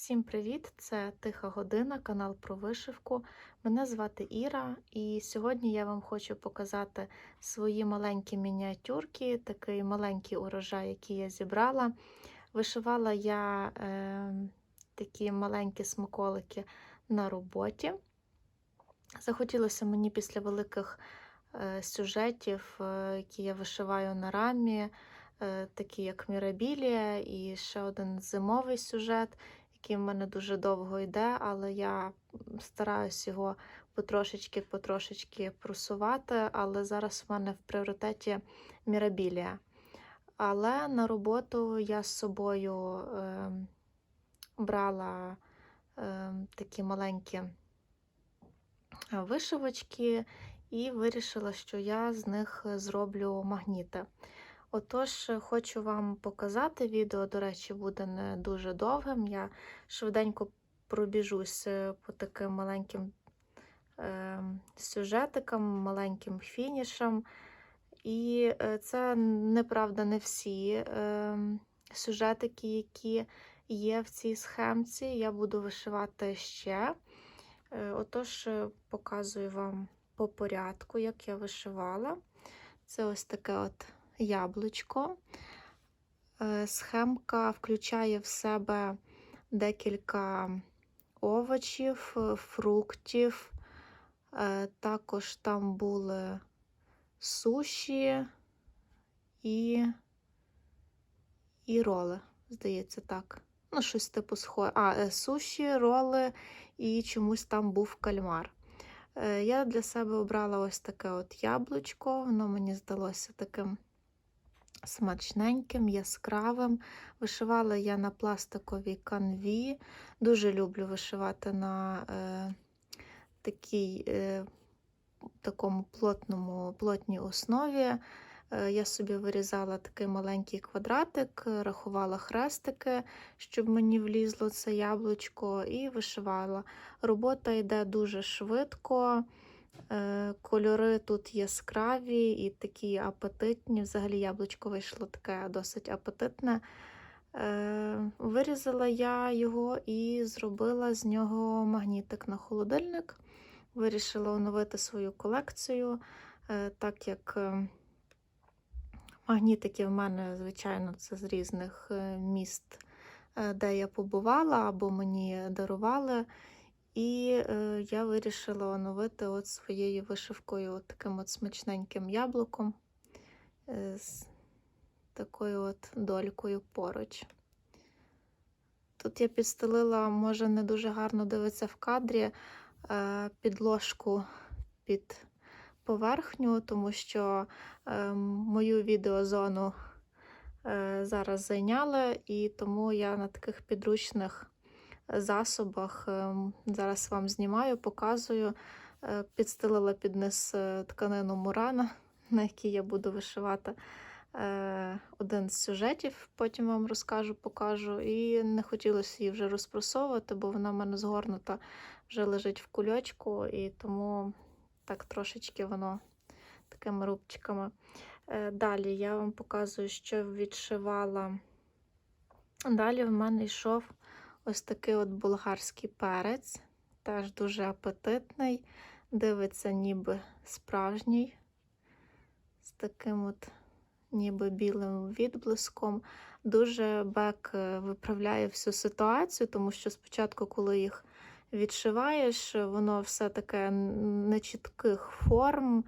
Всім привіт! Це Тиха Година, канал про вишивку. Мене звати Іра, і сьогодні я вам хочу показати свої маленькі мініатюрки, такий маленький урожай, який я зібрала. Вишивала я е, такі маленькі смаколики на роботі. Захотілося мені після великих е, сюжетів, е, які я вишиваю на рамі, е, такі як Мірабілія, і ще один зимовий сюжет який в мене дуже довго йде, але я стараюсь його потрошечки-потрошечки просувати. Але зараз в мене в пріоритеті мірабілія. Але на роботу я з собою е, брала е, такі маленькі вишивочки і вирішила, що я з них зроблю магніти. Отож, хочу вам показати відео, до речі, буде не дуже довгим. Я швиденько пробіжусь е, по таким маленьким е, сюжетикам, маленьким фінішам. І е, це, неправда, не всі е, сюжетики, які є в цій схемці. Я буду вишивати ще. Е, отож, е, показую вам по порядку, як я вишивала. Це ось таке от яблучко. Е, схемка включає в себе декілька овочів, е, фруктів. Е, також там були суші і і роли, здається, так. Ну, щось типу схоже. А, суші, роли і чомусь там був кальмар. Я для себе обрала ось таке от яблучко, воно мені здалося таким смачненьким, яскравим. Вишивала я на пластиковій канві. Дуже люблю вишивати на е, такій, е, такому плотному, плотній основі. Е, я собі вирізала такий маленький квадратик, рахувала хрестики, щоб мені влізло це яблучко, і вишивала. Робота йде дуже швидко. Е, кольори тут яскраві і такі апетитні. Взагалі яблучко вийшло таке досить апетитне. Е, вирізала я його і зробила з нього магнітик на холодильник. Вирішила оновити свою колекцію, е, так як магнітики в мене, звичайно, це з різних міст, де я побувала або мені дарували. І е, я вирішила оновити от своєю вишивкою от таким от смачненьким яблуком е, з такою от долькою поруч. Тут я підстелила, може, не дуже гарно дивиться в кадрі, е, підложку під поверхню, тому що е, мою відеозону е, зараз зайняли, і тому я на таких підручних засобах. Ем, зараз вам знімаю, показую. Е, підстелила під низ е, тканину Мурана, на якій я буду вишивати е, один з сюжетів, потім вам розкажу, покажу. І не хотілося її вже розпросовувати, бо вона в мене згорнута, вже лежить в кульочку, і тому так трошечки воно такими рубчиками. Далі я вам показую, що відшивала. Далі в мене йшов Ось такий от болгарський перець, теж дуже апетитний, дивиться, ніби справжній, з таким от ніби білим відблиском. Дуже бек е, виправляє всю ситуацію, тому що спочатку, коли їх відшиваєш, воно все таке нечітких форм.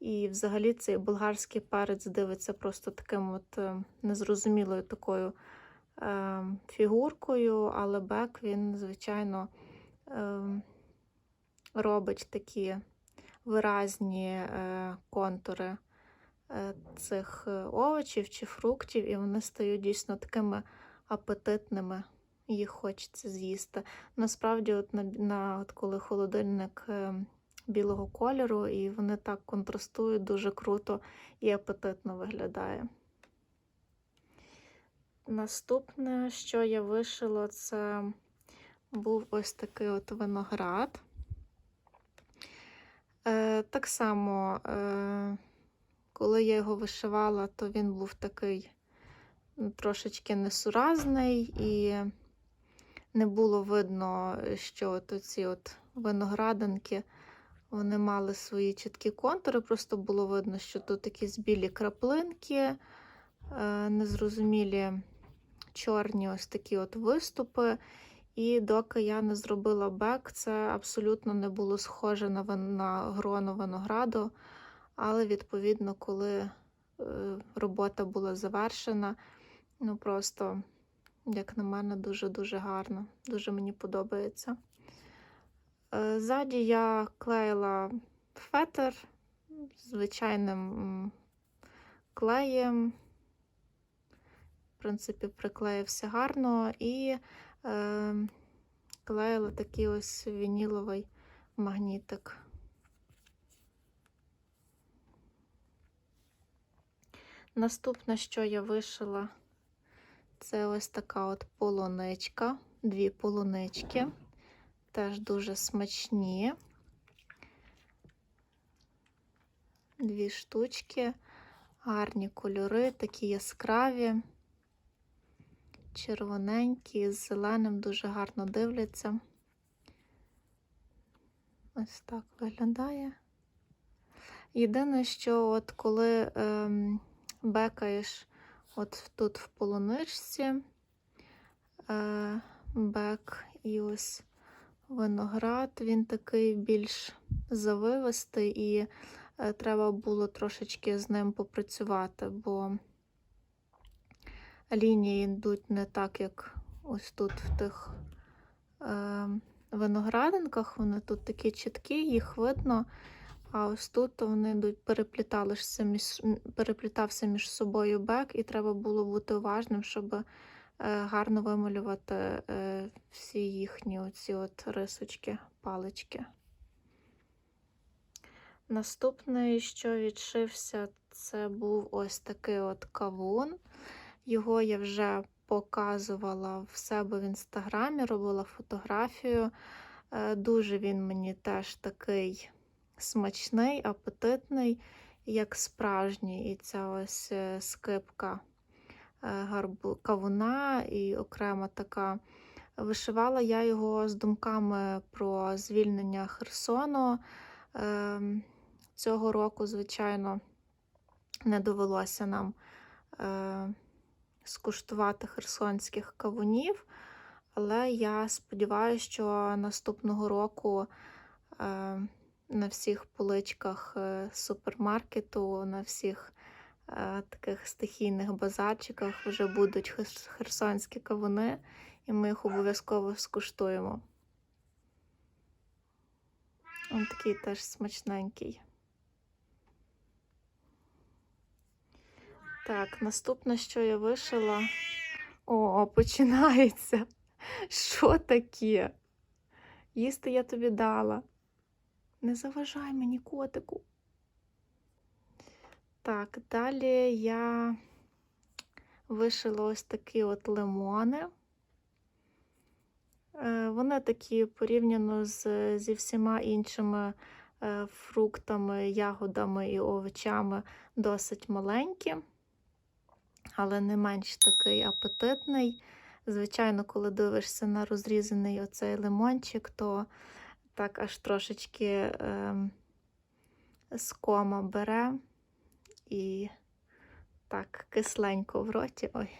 І взагалі цей болгарський перець дивиться просто таким от е, незрозумілою такою фігуркою, але бек він, звичайно, ем, робить такі виразні е, контури е, цих е, овочів чи фруктів, і вони стають дійсно такими апетитними. Їх хочеться з'їсти. Насправді, от на, на от коли холодильник білого кольору, і вони так контрастують дуже круто і апетитно виглядає. Наступне, що я вишила, це був ось такий от виноград. Е, Так само, е, коли я його вишивала, то він був такий трошечки несуразний і не було видно, що от ці от виноградинки вони мали свої чіткі контури, просто було видно, що тут якісь білі краплинки, е, незрозумілі чорні ось такі от виступи. І доки я не зробила бек, це абсолютно не було схоже на, на гроно винограду. Але, відповідно, коли е, робота була завершена, ну просто, як на мене, дуже-дуже гарно. Дуже мені подобається. Е, Ззаді я клеїла фетр звичайним клеєм. В принципі, приклеївся гарно і е, клеїла такий ось вініловий магнітик. Наступне, що я вишила, це ось така от полуничка, дві полунички, теж дуже смачні. Дві штучки, гарні кольори, такі яскраві, червоненькі, з зеленим дуже гарно дивляться. Ось так виглядає. Єдине, що от коли ем, бекаєш от тут в полуничці, е, бек і ось виноград, він такий більш завивистий, і е, треба було трошечки з ним попрацювати, бо лінії йдуть не так, як ось тут в тих е, виноградинках. Вони тут такі чіткі, їх видно. А ось тут вони йдуть, перепліталися між, переплітався між собою бек, і треба було бути уважним, щоб е, гарно вималювати е, всі їхні оці от рисочки, палички. Наступний, що відшився, це був ось такий от кавун. Його я вже показувала в себе в інстаграмі, робила фотографію. Е, Дуже він мені теж такий смачний, апетитний, як справжній. І ця ось е, скипка е, кавуна і окрема така. Вишивала я його з думками про звільнення Херсону. Ем, Цього року, звичайно, не довелося нам скуштувати херсонських кавунів, але я сподіваюся, що наступного року е, на всіх поличках е, супермаркету, на всіх е, таких стихійних базарчиках вже будуть херсонські кавуни, і ми їх обов'язково скуштуємо. Він такий теж смачненький. Так, наступне, що я вишила. О, починається. Що таке? Їсти я тобі дала. Не заважай мені, котику. Так, далі я вишила ось такі от лимони. Е, Вони такі порівняно з, зі всіма іншими е, фруктами, ягодами і овочами досить маленькі, але не менш такий апетитний. Звичайно, коли дивишся на розрізаний оцей лимончик, то так аж трошечки е, скома бере і так кисленько в роті. Ой.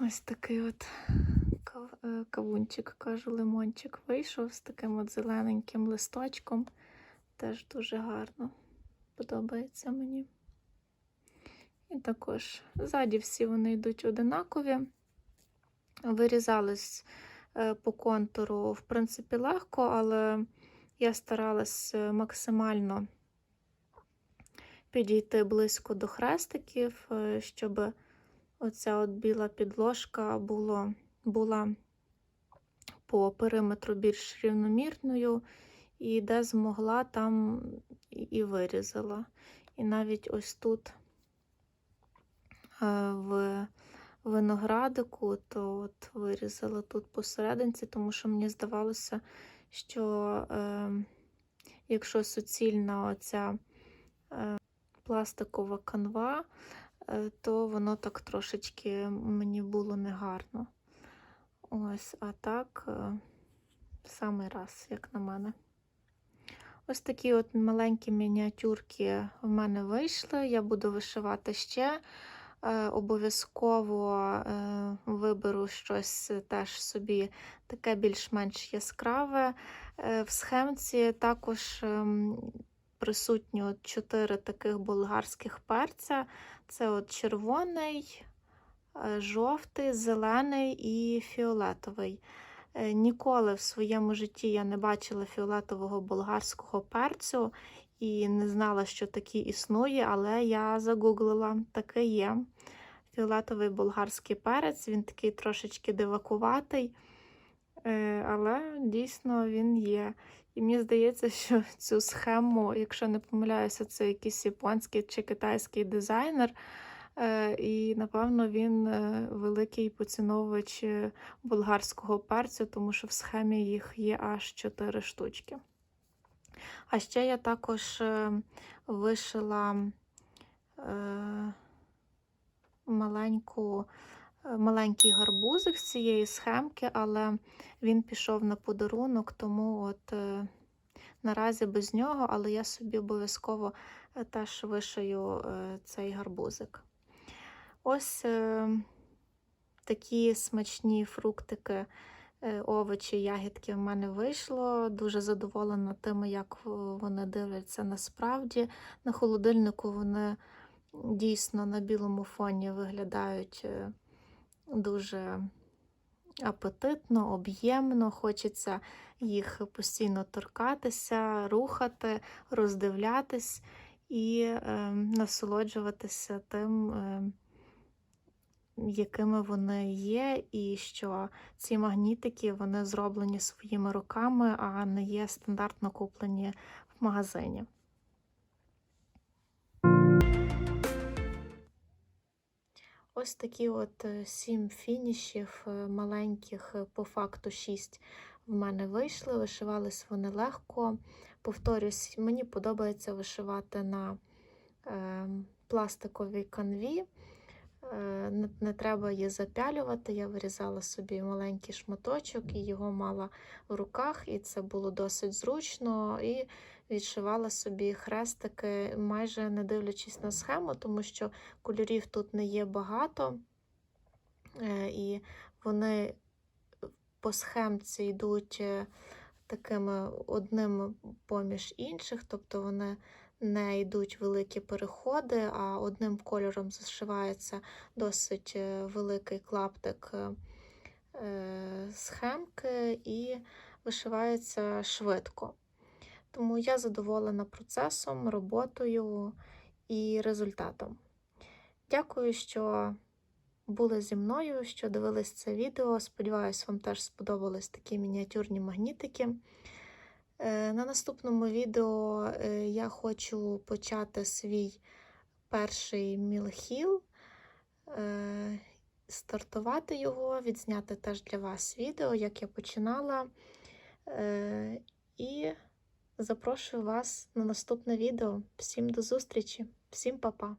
Ось такий от е, кавунчик, кажу, лимончик вийшов з таким от зелененьким листочком. Теж дуже гарно подобається мені. І також ззаді всі вони йдуть одинакові. Вирізались е, по контуру, в принципі, легко, але я старалась е, максимально підійти близько до хрестиків, е, щоб оця от біла підложка було, була по периметру більш рівномірною, і де змогла, там і- вирізала. І навіть ось тут в виноградику, то от вирізала тут посерединці, тому що мені здавалося, що е, якщо суцільна оця е, пластикова канва, е, то воно так трошечки мені було негарно. Ось, а так, е, самий раз, як на мене. Ось такі от маленькі мініатюрки в мене вийшли. Я буду вишивати ще. Е, Обов'язково е, виберу щось теж собі таке більш-менш яскраве. Е, В схемці також ем, присутні чотири таких болгарських перця. Це от червоний, е, жовтий, зелений і фіолетовий. Е, Ніколи в своєму житті я не бачила фіолетового болгарського перцю і не знала, що такий існує, але я загуглила, таке є. Фіолетовий болгарський перець, він такий трошечки дивакуватий, е, але дійсно він є. І мені здається, що цю схему, якщо не помиляюся, це якийсь японський чи китайський дизайнер. Е, І, напевно, він е, великий поціновувач болгарського перцю, тому що в схемі їх є аж 4 штучки. А ще я також е, вишила е, маленьку, е, маленький гарбузик з цієї схемки, але він пішов на подарунок, тому от наразі без нього, але я собі обов'язково теж вишию цей гарбузик. Ось такі смачні фруктики, овочі, ягідки в мене вийшло. Дуже задоволена тим, як е, вони дивляться насправді. На холодильнику вони дійсно на білому фоні виглядають е, дуже апетитно, об'ємно. Хочеться їх постійно торкатися, рухати, роздивлятись і е, насолоджуватися тим. Е, якими вони є, і що ці магнітики вони зроблені своїми руками, а не є стандартно куплені в магазині. Ось такі от е, сім фінішів, е, маленьких, е, по факту шість в мене вийшли. Вишивались вони легко. Повторюсь, мені подобається вишивати на е, пластиковій канві. Е, Не, не треба її запялювати. Я вирізала собі маленький шматочок і його мала в руках, і це було досить зручно. І відшивала собі хрестики, майже не дивлячись на схему, тому що кольорів тут не є багато, Е, і вони по схемці йдуть е, такими одним поміж інших, тобто вони не йдуть великі переходи, а одним кольором зашивається досить е, великий клаптик е, е, схемки і вишивається швидко. Тому я задоволена процесом, роботою і результатом. Дякую, що були зі мною, що дивились це відео. Сподіваюсь, вам теж сподобались такі мініатюрні магнітики. Е, На наступному відео е, я хочу почати свій перший мілхіл, е, стартувати його, відзняти теж для вас відео, як я починала. І запрошую вас на наступне відео. Всім до зустрічі, всім па-па!